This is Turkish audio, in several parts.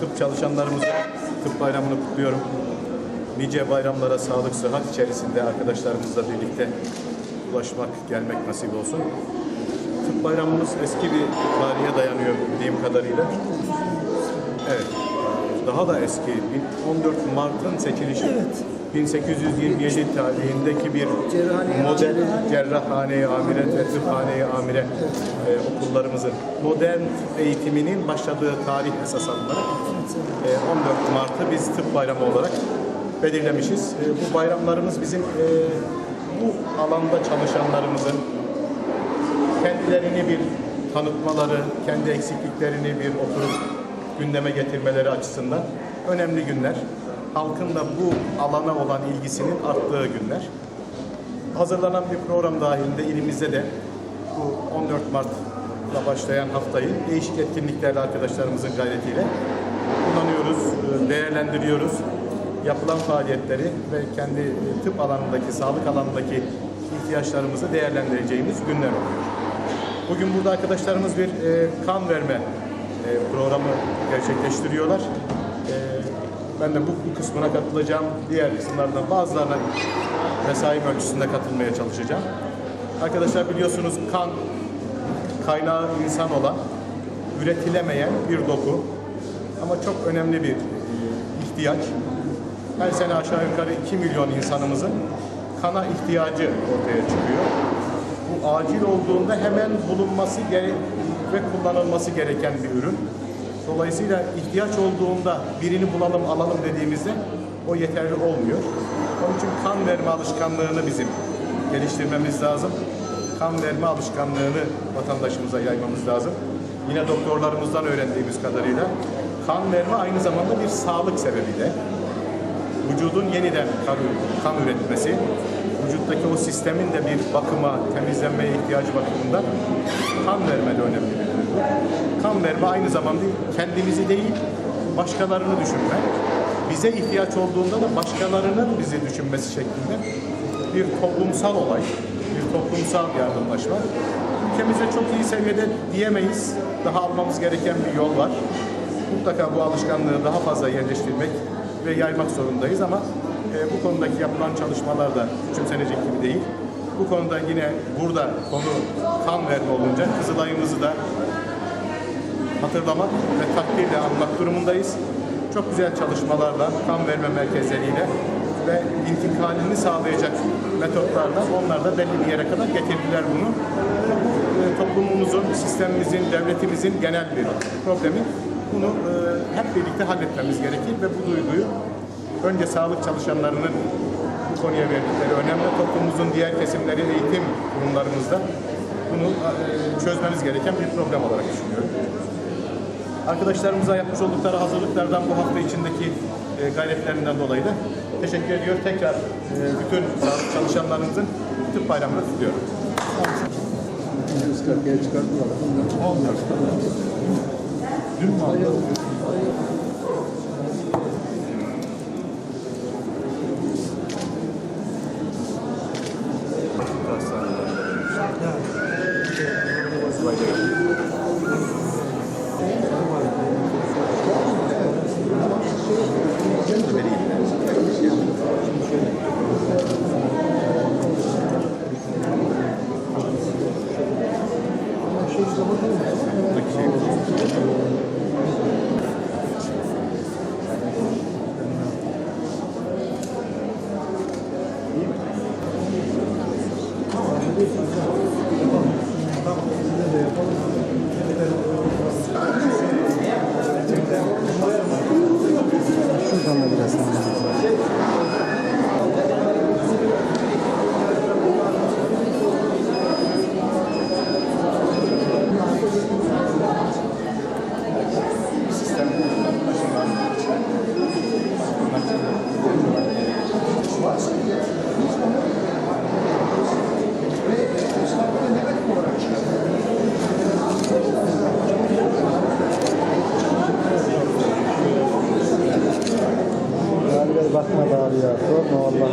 Tıp çalışanlarımızın tıp bayramını kutluyorum. Nice bayramlara sağlık, sıhhat içerisinde arkadaşlarımızla birlikte ulaşmak, gelmek nasip olsun. Tıp bayramımız eski bir tarihe dayanıyor bildiğim kadarıyla. Evet. Daha da eski. 14 Mart'ın seçilişi. 1827 tarihindeki bir model cerrahhane amire ve tıphane amire e, okullarımızın modern eğitiminin başladığı tarih esas alınarak e, 14 Mart'ı biz tıp bayramı olarak belirlemişiz. E, bu bayramlarımız bizim e, bu alanda çalışanlarımızın kendilerini bir tanıtmaları, kendi eksikliklerini bir oturup gündeme getirmeleri açısından önemli günler. Halkın da bu alana olan ilgisinin arttığı günler. Hazırlanan bir program dahilinde ilimizde de bu 14 Mart'la başlayan haftayı değişik etkinliklerle arkadaşlarımızın gayretiyle kullanıyoruz, e, değerlendiriyoruz. Yapılan faaliyetleri ve kendi tıp alanındaki, sağlık alanındaki ihtiyaçlarımızı değerlendireceğimiz günler oluyor. Bugün burada arkadaşlarımız bir e, kan verme e, programı gerçekleştiriyorlar. E, ben de bu, kısmına katılacağım. Diğer kısımlardan bazılarına mesai ölçüsünde katılmaya çalışacağım. Arkadaşlar biliyorsunuz kan kaynağı insan olan, üretilemeyen bir doku. Ama çok önemli bir e, ihtiyaç. Her sene aşağı yukarı 2 milyon insanımızın kana ihtiyacı ortaya çıkıyor bu acil olduğunda hemen bulunması gere- ve kullanılması gereken bir ürün. Dolayısıyla ihtiyaç olduğunda birini bulalım alalım dediğimizde o yeterli olmuyor. Onun için kan verme alışkanlığını bizim geliştirmemiz lazım. Kan verme alışkanlığını vatandaşımıza yaymamız lazım. Yine doktorlarımızdan öğrendiğimiz kadarıyla kan verme aynı zamanda bir sağlık sebebi de vücudun yeniden kan, kan üretmesi, vücuttaki o sistemin de bir bakıma, temizlenmeye ihtiyacı bakımından kan verme de önemli bir duygu. Kan verme aynı zamanda kendimizi değil, başkalarını düşünme. Bize ihtiyaç olduğunda da başkalarının bizi düşünmesi şeklinde bir toplumsal olay, bir toplumsal yardımlaşma. Ülkemizde çok iyi seviyede diyemeyiz. Daha almamız gereken bir yol var. Mutlaka bu alışkanlığı daha fazla yerleştirmek ve yaymak zorundayız ama bu konudaki yapılan çalışmalar da küçümsenecek gibi değil. Bu konuda yine burada konu kan verme olunca Kızılay'ımızı da hatırlamak ve takdirle almak durumundayız. Çok güzel çalışmalarla, kan verme merkezleriyle ve intikalini sağlayacak metotlarla onlar da belli bir yere kadar getirdiler bunu. Bu e, toplumumuzun, sistemimizin, devletimizin genel bir problemi. Bunu e, hep birlikte halletmemiz gerekir ve bu duyguyu önce sağlık çalışanlarının bu konuya verdikleri önemli toplumumuzun diğer kesimleri eğitim kurumlarımızda bunu e, çözmemiz gereken bir problem olarak düşünüyorum. Arkadaşlarımıza yapmış oldukları hazırlıklardan bu hafta içindeki e, gayretlerinden dolayı da teşekkür ediyor. Tekrar e, bütün sağlık çalışanlarımızın tıp bayramını kutluyorum. Iskartaya çıkarttılar. Olmuyor. Dün mü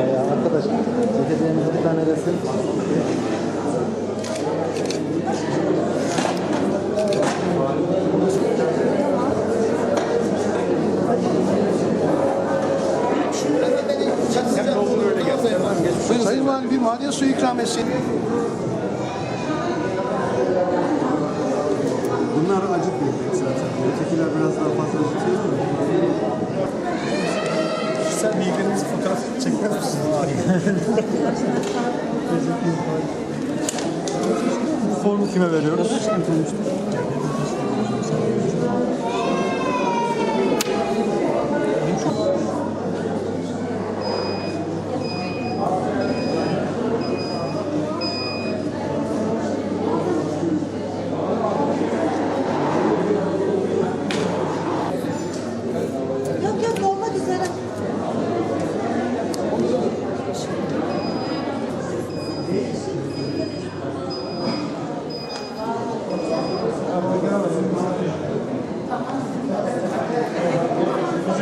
ya arkadaş. Ceketlerimiz bir tane resim. Sayın Valim bir maden suyu ikram etsin. Bunlar acık. Formu kime veriyoruz?